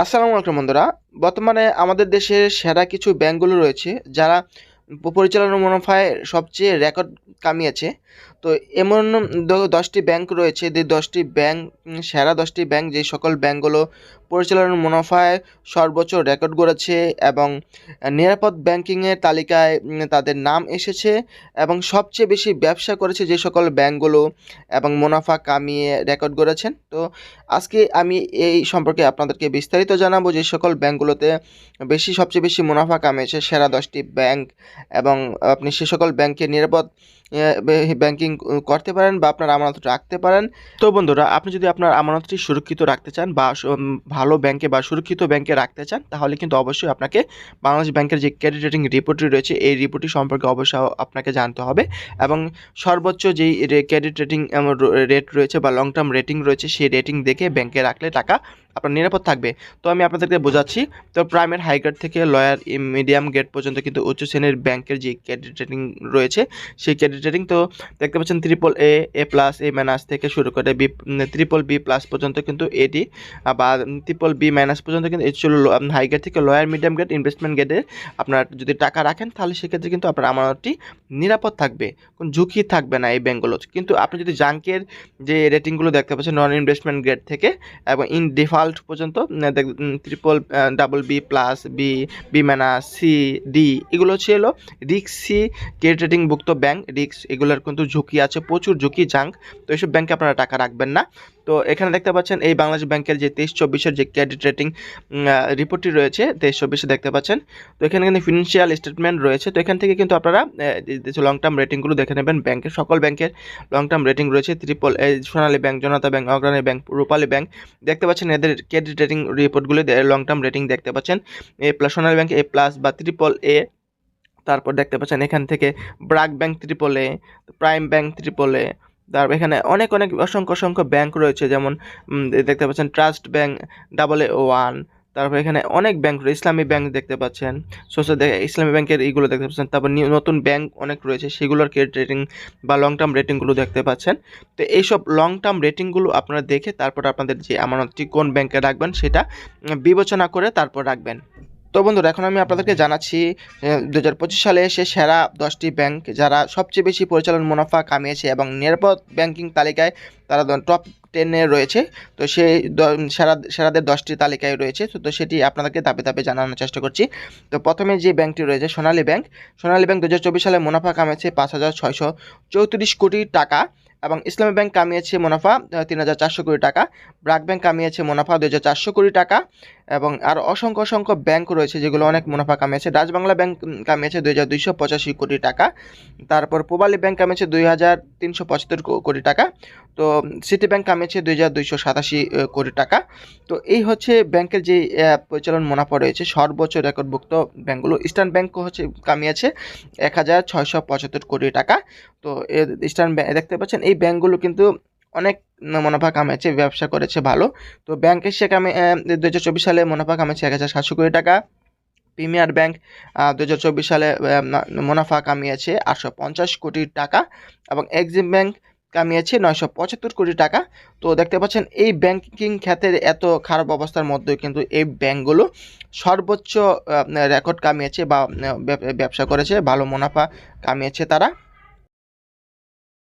আসসালামু আলাইকুম বন্ধুরা। বর্তমানে আমাদের দেশের সেরা কিছু ব্যাঙ্কগুলো রয়েছে, যারা পরিচালনা মুনাফায় সবচেয়ে রেকর্ড কামিয়েছে। তো এমন দশটি ব্যাংক রয়েছে, যে দশটি ব্যাংক, সেরা দশটি ব্যাংক, যে সকল ব্যাংকগুলো পরিচালনা মুনাফায় সর্বোচ্চ রেকর্ড গড়েছে এবং নিরাপদ ব্যাংকিংয়ের তালিকায় তাদের নাম এসেছে এবং সবচেয়ে বেশি ব্যবসা করেছে যে সকল ব্যাংকগুলো এবং মুনাফা কামিয়ে রেকর্ড গড়েছেন। তো আজকে আমি এই সম্পর্কে আপনাদেরকে বিস্তারিত জানাব যে সকল ব্যাংকগুলোতে বেশি, সবচেয়ে বেশি মুনাফা কামিয়েছে সেরা দশটি ব্যাংক এবং আপনি সে সকল ব্যাংকে নিরাপদ ব্যাংকিং করতে পারেন বা আপনার আমানত রাখতে পারেন। তো বন্ধুরা, আপনি যদি আপনার আমানতটি সুরক্ষিত রাখতে চান বা ভালো ব্যাংকে বা সুরক্ষিত ব্যাংকে রাখতে চান, তাহলে কিন্তু অবশ্যই আপনাকে বাংলাদেশ ব্যাংকের যে ক্রেডিট রেটিং রিপোর্টটি রয়েছে, এই রিপোর্টটি সম্পর্কে অবশ্যই আপনাকে জানতে হবে। এবং সর্বোচ্চ যেই ক্রেডিট রেটিং রেট রয়েছে বা লং টার্ম রেটিং রয়েছে, সেই রেটিং দেখে ব্যাংকে রাখলে টাকা আপনার নিরাপদ থাকবে। তো আমি আপনাদেরকে বোঝাচ্ছি, তো প্রাইমের হাই গ্রেড থেকে লয়ার মিডিয়াম গ্রেড পর্যন্ত কিন্তু উচ্চ শ্রেণির ব্যাংকের যে ক্রেডিট রেটিং রয়েছে, সেই ক্রেডিট রেটিং তো দেখতে পাচ্ছেন ত্রিপল এ এ প্লাস এ মাইনাস থেকে শুরু করে বি ত্রিপল বি প্লাস পর্যন্ত কিন্তু এডি বা ট্রিপল বি মাইনাস পর্যন্ত কিন্তু এটি ছিল হাই গ্রেড থেকে লয়ার, মিডিয়াম গ্রেড ইনভেস্টমেন্ট গ্রেডে আপনার যদি টাকা রাখেন, তাহলে সেক্ষেত্রে কিন্তু আপনার আমানতটি নিরাপদ থাকবে, কোনো ঝুঁকি থাকবে না এই ব্যাংকগুলো কিন্তু আপনি যদি জাঙ্কের যে রেটিংগুলো দেখতে পাচ্ছেন নন ইনভেস্টমেন্ট গ্রেড থেকে, এবং ইন ডিফল্ট পর্যন্ত triple double B plus B B minus C D এগুলো ছিল রিক্স সি ক্রেডিট রেটিংভুক্ত ব্যাংক রিক্স এগুলোর কিন্তু ঝুঁকি আছে, প্রচুর ঝুঁকি জাঙ্ক তো এইসব ব্যাংকে আপনারা টাকা রাখবেন না। তো এখানে দেখতে পাচ্ছেন এই বাংলাদেশ ব্যাংকের যে তেইশ চব্বিশের যে ক্রেডিট রেটিং রিপোর্টটি রয়েছে, তেইশ চব্বিশে দেখতে পাচ্ছেন। তো এখানে কিন্তু ফিনান্সিয়াল স্টেটমেন্ট রয়েছে। তো এখান থেকে কিন্তু আপনারা লং টার্ম রেটিংগুলো দেখে নেবেন, ব্যাংকের, সকল ব্যাংকের লং টার্ম রেটিং রয়েছে। Triple Sonali bank, Janata bank, Agrani bank, Rupali bank. দেখতে পাচ্ছেন এদের ক্রেডিট রেটিং রিপোর্টগুলো লং টার্ম রেটিং দেখতে পাচ্ছেন। A plus Sonali bank, A plus বা ত্রিপল এ তারপর দেখতে পাচ্ছেন এখান থেকে BRAC bank triple A prime bank triple A তারপর এখানে অনেক অনেক অসংখ্য অসংখ্য ব্যাংক রয়েছে, যেমন দেখতে পাচ্ছেন trust bank double A one তারপর এখানে অনেক ব্যাংক রয়েছে, ইসলামী ব্যাংক দেখতে পাচ্ছেন সোশ্যাল ইসলামী ব্যাংকের এইগুলো দেখতে পাচ্ছেন, তারপর নতুন ব্যাংক অনেক রয়েছে, সেগুলোর ক্রেডিট রেটিং বা লং টার্ম রেটিংগুলো দেখতে পাচ্ছেন, তো এইসব লং টার্ম রেটিংগুলো আপনারা দেখে তারপর আপনাদের যে আমানতটি কোন ব্যাংকে রাখবেন সেটা বিবেচনা করে তারপর রাখবেন। তো বন্ধুরা, এখন আমি আপনাদেরকে জানাচ্ছি দু হাজার পঁচিশ সালে এসে সেরা দশটি ব্যাংক যারা সবচেয়ে বেশি পরিচালন মুনাফা কামিয়েছে এবং নিরাপদ ব্যাংকিং তালিকায় তারা টপ টেনে রয়েছে। তো সেই সেরা, সেরাদের দশটি তালিকায় রয়েছে। তো তো সেটি আপনাদেরকে ধাপে ধাপে জানানোর চেষ্টা করছি। তো প্রথমে যে ব্যাংকটি রয়েছে, সোনালী ব্যাংক সোনালী ব্যাংক দু হাজার চব্বিশ সালে মুনাফা কামিয়েছে পাঁচ হাজার ছয়শো চৌত্রিশ কোটি টাকা। এবং ইসলামী ব্যাংক কামিয়েছে মুনাফা তিন হাজার চারশো কোটি টাকা। ব্রাক ব্যাংক কামিয়েছে মুনাফা, দুই হাজার চারশো কোটি টাকা। এবং আর অসংখ্য অসংখ্য ব্যাংক রয়েছে যেগুলো অনেক মুনাফা কামিয়েছে। ডাচ বাংলা ব্যাংক কামিয়েছে দুই হাজার দুইশো পঁচাশি কোটি টাকা। তারপর পূবালী ব্যাংক কামিয়েছে দুই হাজার তিনশো পঁচাত্তর কোটি টাকা। তো সিটি ব্যাংক কামিয়েছে দুই হাজার দুইশো সাতাশি কোটি টাকা। তো এই হচ্ছে ব্যাংকের যে পরিচালন মুনাফা রয়েছে, সর্বোচ্চ রেকর্ডভুক্ত ব্যাংকগুলো। ইস্টার্ন ব্যাংক হচ্ছে কামিয়েছে এক হাজার ছয়শো পঁচাত্তর কোটি টাকা। তো ইস্টার্ন ব্যাংক দেখতে পাচ্ছেন, এই ব্যাংকগুলো কিন্তু অনেক মুনাফা কামিয়েছে, ব্যবসা করেছে ভালো। তো ব্যাংক এসে কামে দু হাজার চব্বিশ সালে মুনাফা কামিয়েছে এক হাজার সাতশো কোটি টাকা। প্রিমিয়ার ব্যাংক দু হাজার চব্বিশ সালে মুনাফা কামিয়েছে আটশো পঞ্চাশ কোটি টাকা এবং এক্সিম ব্যাংক কামিয়েছে নয়শো পঁচাত্তর কোটি টাকা। তো দেখতে পাচ্ছেন, এই ব্যাংকিং খ্যাতের এত খারাপ অবস্থার মধ্যেও কিন্তু এই ব্যাংকগুলো সর্বোচ্চ রেকর্ড কামিয়েছে বা ব্যবসা করেছে, ভালো মুনাফা কামিয়েছে তারা।